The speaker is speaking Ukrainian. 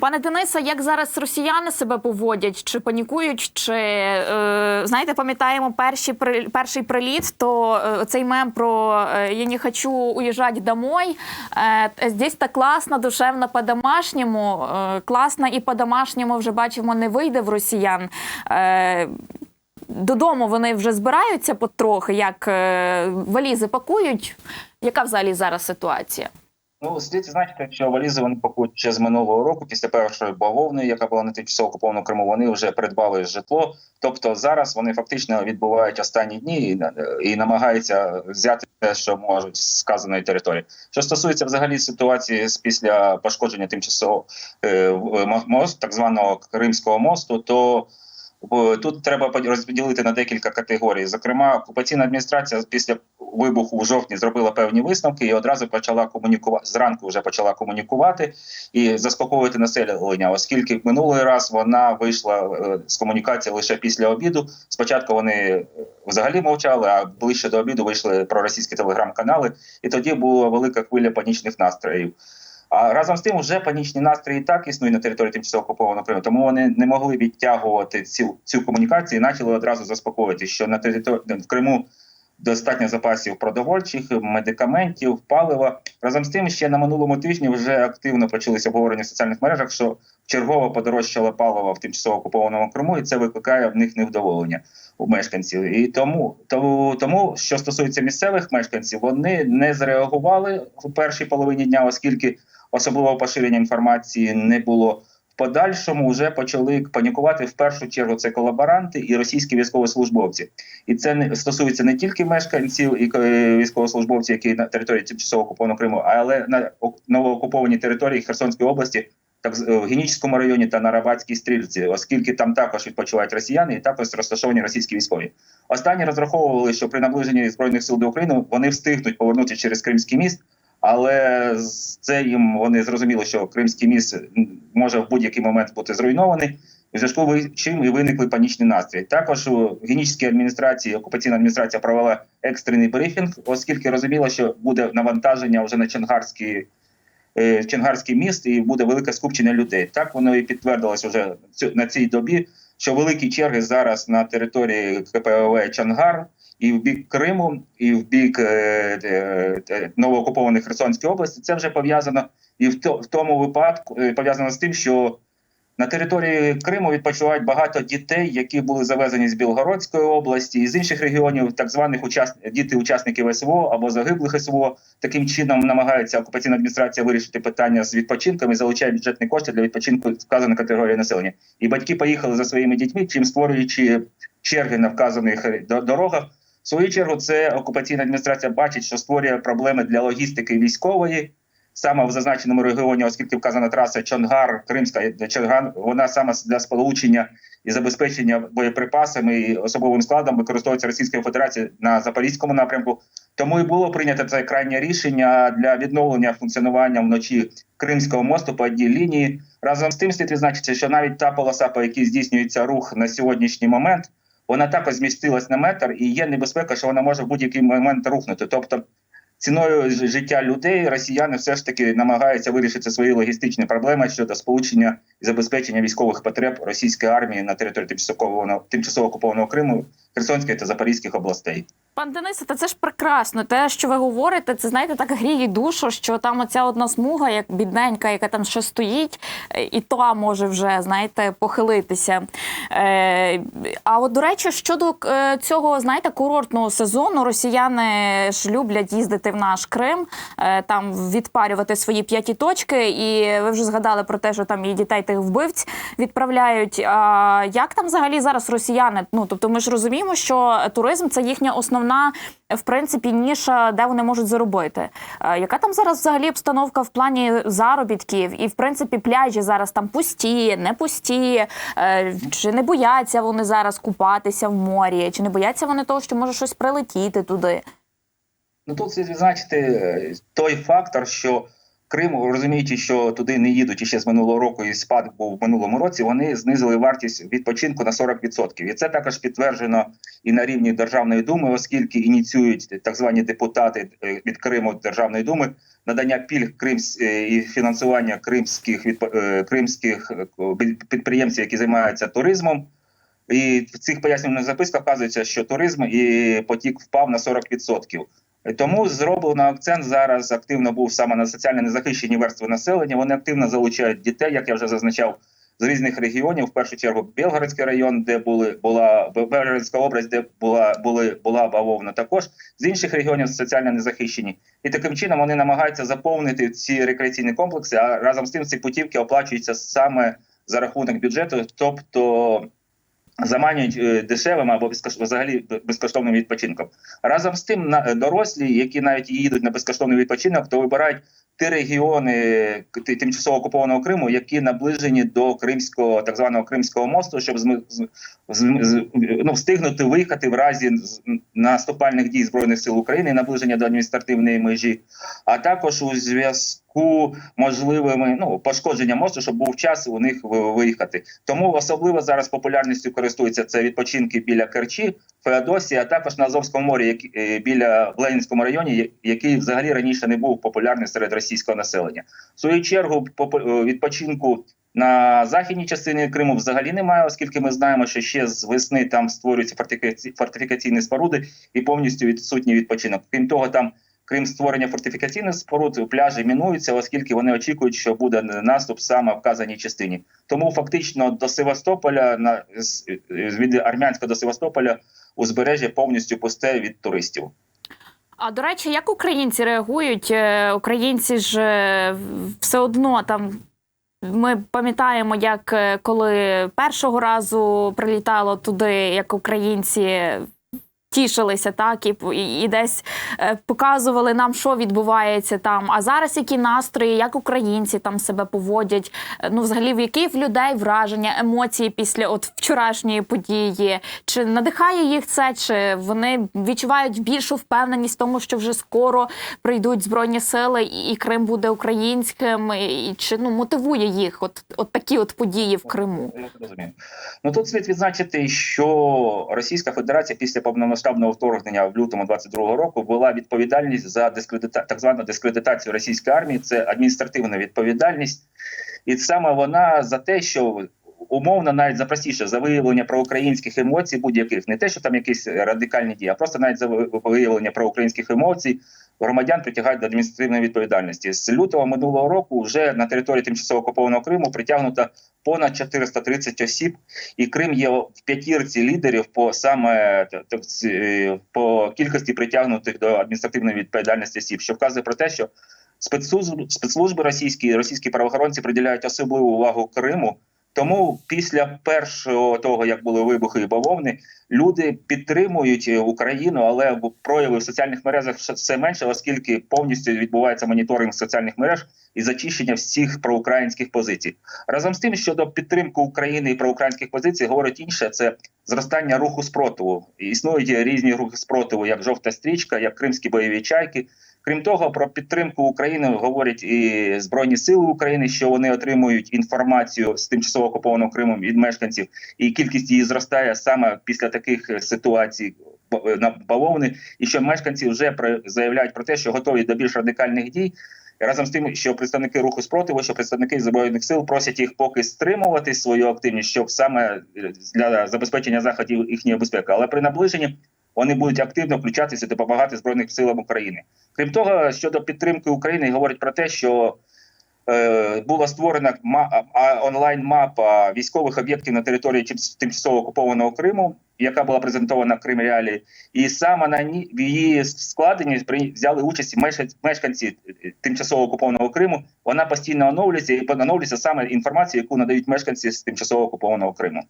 Пане Денисе, як зараз росіяни себе поводять? Чи панікують? Чи е, знаєте, пам'ятаємо перші при- перший приліт? То е, цей мем про е, я не хочу уїжджати домой. Е, здесь так класно, душевно по-домашньому. Е, класно і по-домашньому вже бачимо, не вийде в росіян. Е, додому вони вже збираються потрохи, як е, валізи пакують. Яка взагалі зараз ситуація? Ну, слід зазначити, що валізи вони пакують ще з минулого року, після першої бавовни, яка була на тимчасово окупованому Криму. Вони вже придбали житло. Тобто зараз вони фактично відбувають останні дні і, і намагаються взяти те, що можуть з сказаної території. Що стосується взагалі ситуації з після пошкодження тимчасово е, в- мост, так званого Кримського мосту, то в- Тут треба розділити на декілька категорій. Зокрема, окупаційна адміністрація після вибуху в жовтні зробила певні висновки і одразу почала комунікувати зранку. Вже почала комунікувати і заспокоювати населення, оскільки минулий раз вона вийшла е, з комунікації лише після обіду. Спочатку вони е, взагалі мовчали, а ближче до обіду вийшли проросійські телеграм-канали, і тоді була велика хвиля панічних настроїв. А разом з тим, вже панічні настрої так існують на території тимчасово окупованого Криму, тому вони не могли відтягувати цю цю комунікацію і почали одразу заспокоїти, що на території в Криму достатньо запасів продовольчих, медикаментів, палива. Разом з тим, ще на минулому тижні вже активно почалися обговорення в соціальних мережах, що чергово подорожчало паливо в тимчасово окупованому Криму, і це викликає в них невдоволення у мешканців. І тому, тому, тому, що стосується місцевих мешканців, вони не зреагували в першій половині дня, оскільки особливого поширення інформації не було. Подальшому вже почали панікувати в першу чергу. Це колаборанти і російські військовослужбовці, і це не стосується не тільки мешканців і е, військовослужбовців, які на території тимчасово окупованого Криму, але на новоокупованій території Херсонської області, так з- в Генічському районі та на Рабатській стрільці, оскільки там також відпочивають росіяни і також розташовані російські військові. Останні розраховували, що при наближенні збройних сил до України вони встигнуть повернутися через Кримський міст. Але це їм вони зрозуміли, що Кримський міст може в будь-який момент бути зруйнований. В зв'язку з чим і виникли панічні настрої. Також у Генічській адміністрації окупаційна адміністрація провела екстрений брифінг, оскільки розуміла, що буде навантаження вже на Чонгарський, е, міст і буде велике скупчення людей. Так воно і підтвердилось вже на цій добі, що великі черги зараз на території КПОВ Чонгар і в бік Криму, і в бік е, е, е, новоокупованих Херсонської області. Це вже пов'язано і в, то, в тому випадку пов'язано з тим, що на території Криму відпочивають багато дітей, які були завезені з Білгородської області і з інших регіонів, так званих учас... діти учасників СВО або загиблих СВО. Таким чином намагається окупаційна адміністрація вирішити питання з відпочинком і залучає бюджетні кошти для відпочинку вказаної категорії населення. І батьки поїхали за своїми дітьми, чим створюючи черги на вказаних дорогах. В свою чергу, це окупаційна адміністрація бачить, що створює проблеми для логістики військової. Саме в зазначеному регіоні, оскільки вказана траса Чонгар, Кримська Чонгар, вона саме для сполучення і забезпечення боєприпасами і особовим складом використовується Російською Федерацією на запорізькому напрямку. Тому і було прийнято це крайнє рішення для відновлення функціонування вночі Кримського мосту по одній лінії. Разом з тим слід відзначити, що навіть та полоса, по якій здійснюється рух на сьогоднішній момент, вона також змістилась на метр, і є небезпека, що вона може в будь-який момент рухнути. Тобто, ціною життя людей росіяни все ж таки намагаються вирішити свої логістичні проблеми щодо сполучення і забезпечення військових потреб російської армії на території тимчасово тимчасово окупованого Криму, Херсонської та Запорізьких областей. Пан Денисе, та це ж прекрасно. Те, що ви говорите, це знаєте, так гріє душу, що там оця одна смуга, як бідненька, яка там ще стоїть, е, і то може вже знаєте похилитися. Е, а от до речі, щодо е, цього, знаєте, курортного сезону, росіяни ж люблять їздити в наш Крим, там відпарювати свої п'яті точки. І ви вже згадали про те, що там і дітей тих вбивць відправляють. А як там взагалі зараз росіяни? Ну тобто, ми ж розуміємо, що туризм це їхня основна, в принципі, ніша, де вони можуть заробити. Е, Яка там зараз взагалі обстановка в плані заробітків? І в принципі, пляжі зараз там пусті, не пусті. Е, Чи не бояться вони зараз купатися в морі? Чи не бояться вони того, що може щось прилетіти туди? Ну тут слід відзначити е, той фактор, що Крим, розуміючи, що туди не їдуть іще з минулого року, і спад був в минулому році. Вони знизили вартість відпочинку на 40%. І це також підтверджено і на рівні Державної думи, оскільки ініціюють так звані депутати е, від Криму Державної думи надання пільг Кримсь е, і фінансування кримських е, кримських підприємців, які займаються туризмом. І в цих пояснювальних записках вказується, що туризм і потік впав на 40%. Тому зроблено акцент зараз активно був саме на соціально незахищені верстви населення. Вони активно залучають дітей, як я вже зазначав, з різних регіонів. В першу чергу Белгородський район, де були була Белгородська область, де була були була бавовна, також з інших регіонів соціально незахищені. І таким чином вони намагаються заповнити ці рекреаційні комплекси. А разом з тим ці путівки оплачуються саме за рахунок бюджету, тобто заманюють е, дешевим або взагалі безкоштовним відпочинком. Разом з тим, на дорослі, які навіть їдуть на безкоштовний відпочинок, то вибирають ті регіони тимчасово окупованого Криму, які наближені до кримського так званого Кримського мосту, щоб ну, встигнути виїхати в разі наступальних дій збройних сил України, наближення до адміністративної межі, а також у зв'язку можливими ну пошкодження мосту, щоб був час у них виїхати. Тому особливо зараз популярністю користуються це відпочинки біля Керчі, Феодосії, а також на Азовському морі, які- е, біля в Ленінському районі, який взагалі раніше не був популярний серед російського населення. В свою чергу е, відпочинку. На західній частині Криму взагалі немає, оскільки ми знаємо, що ще з весни там створюються фортифікаці- фортифікаційні споруди і повністю відсутній відпочинок. Крім того, там крім створення фортифікаційних споруд, пляжі мінуються, оскільки вони очікують, що буде наступ саме в вказаній частині. Тому фактично до Севастополя на від Армянська до Севастополя узбережжя повністю пусте від туристів. А до речі, як українці реагують? Е, Українці ж е, все одно там. Ми пам'ятаємо, як е, коли першого разу прилітало туди, як українці тішилися, так і, і, десь е, показували нам, що відбувається там. А зараз які настрої, як українці там себе поводять? Е, Ну, взагалі, в які в людей враження, емоції після от вчорашньої події? Чи надихає їх це? Чи вони відчувають більшу впевненість в тому, що вже скоро прийдуть збройні сили, і, Крим буде українським? І, чи ну мотивує їх от, от такі от події в Криму? Ну тут слід відзначити, що Російська Федерація після повномасштабного вторгнення в лютому 22-го року була відповідальність за дискредита... так звану дискредитацію російської армії. Це адміністративна відповідальність, і саме вона за те, що умовно навіть за простіше за виявлення проукраїнських емоцій, будь-яких не те, що там якісь радикальні дії, а просто навіть за ви- виявлення проукраїнських емоцій. Громадян притягають до адміністративної відповідальності з лютого минулого року. Вже на території тимчасово окупованого Криму притягнуто понад 430 осіб, і Крим є в п'ятірці лідерів по саме е, по кількості притягнутих до адміністративної відповідальності осіб, що вказує про те, що спецслужби російські російські правоохоронці приділяють особливу увагу Криму. Тому після першого того, як були вибухи і бавовни, люди підтримують е, Україну, але прояви в соціальних мережах все- менше, оскільки повністю відбувається моніторинг соціальних мереж і зачищення всіх проукраїнських позицій. Разом з тим, щодо підтримки України і проукраїнських позицій, говорить інше: це зростання руху спротиву. Існують різні рухи спротиву, як жовта стрічка, як кримські бойові чайки. Крім того, про підтримку України говорять і Збройні Сили України, що вони отримують інформацію з тимчасово окупованого Криму від мешканців, і кількість її зростає саме після таких е, ситуацій б- бавовни, і що мешканці вже заявляють про те, що готові до більш радикальних дій. Разом з тим, що представники руху спротиву, що представники збройних сил просять їх поки стримувати свою активність, щоб саме е, для забезпечення заходів їхньої безпеки, але при наближенні вони будуть активно включатися і допомагати збройним силам України. Крім того, щодо підтримки України, говорять про те, що е, була створена ма- онлайн-мапа військових об'єктів на території тим- тимчасово окупованого Криму, яка була презентована в Крим Реалії, і саме на ні в її складенні взяли участь мешканці, е, тимчасово окупованого Криму. Вона постійно оновлюється і оновлюється саме інформація, яку надають мешканці з тимчасово окупованого Криму.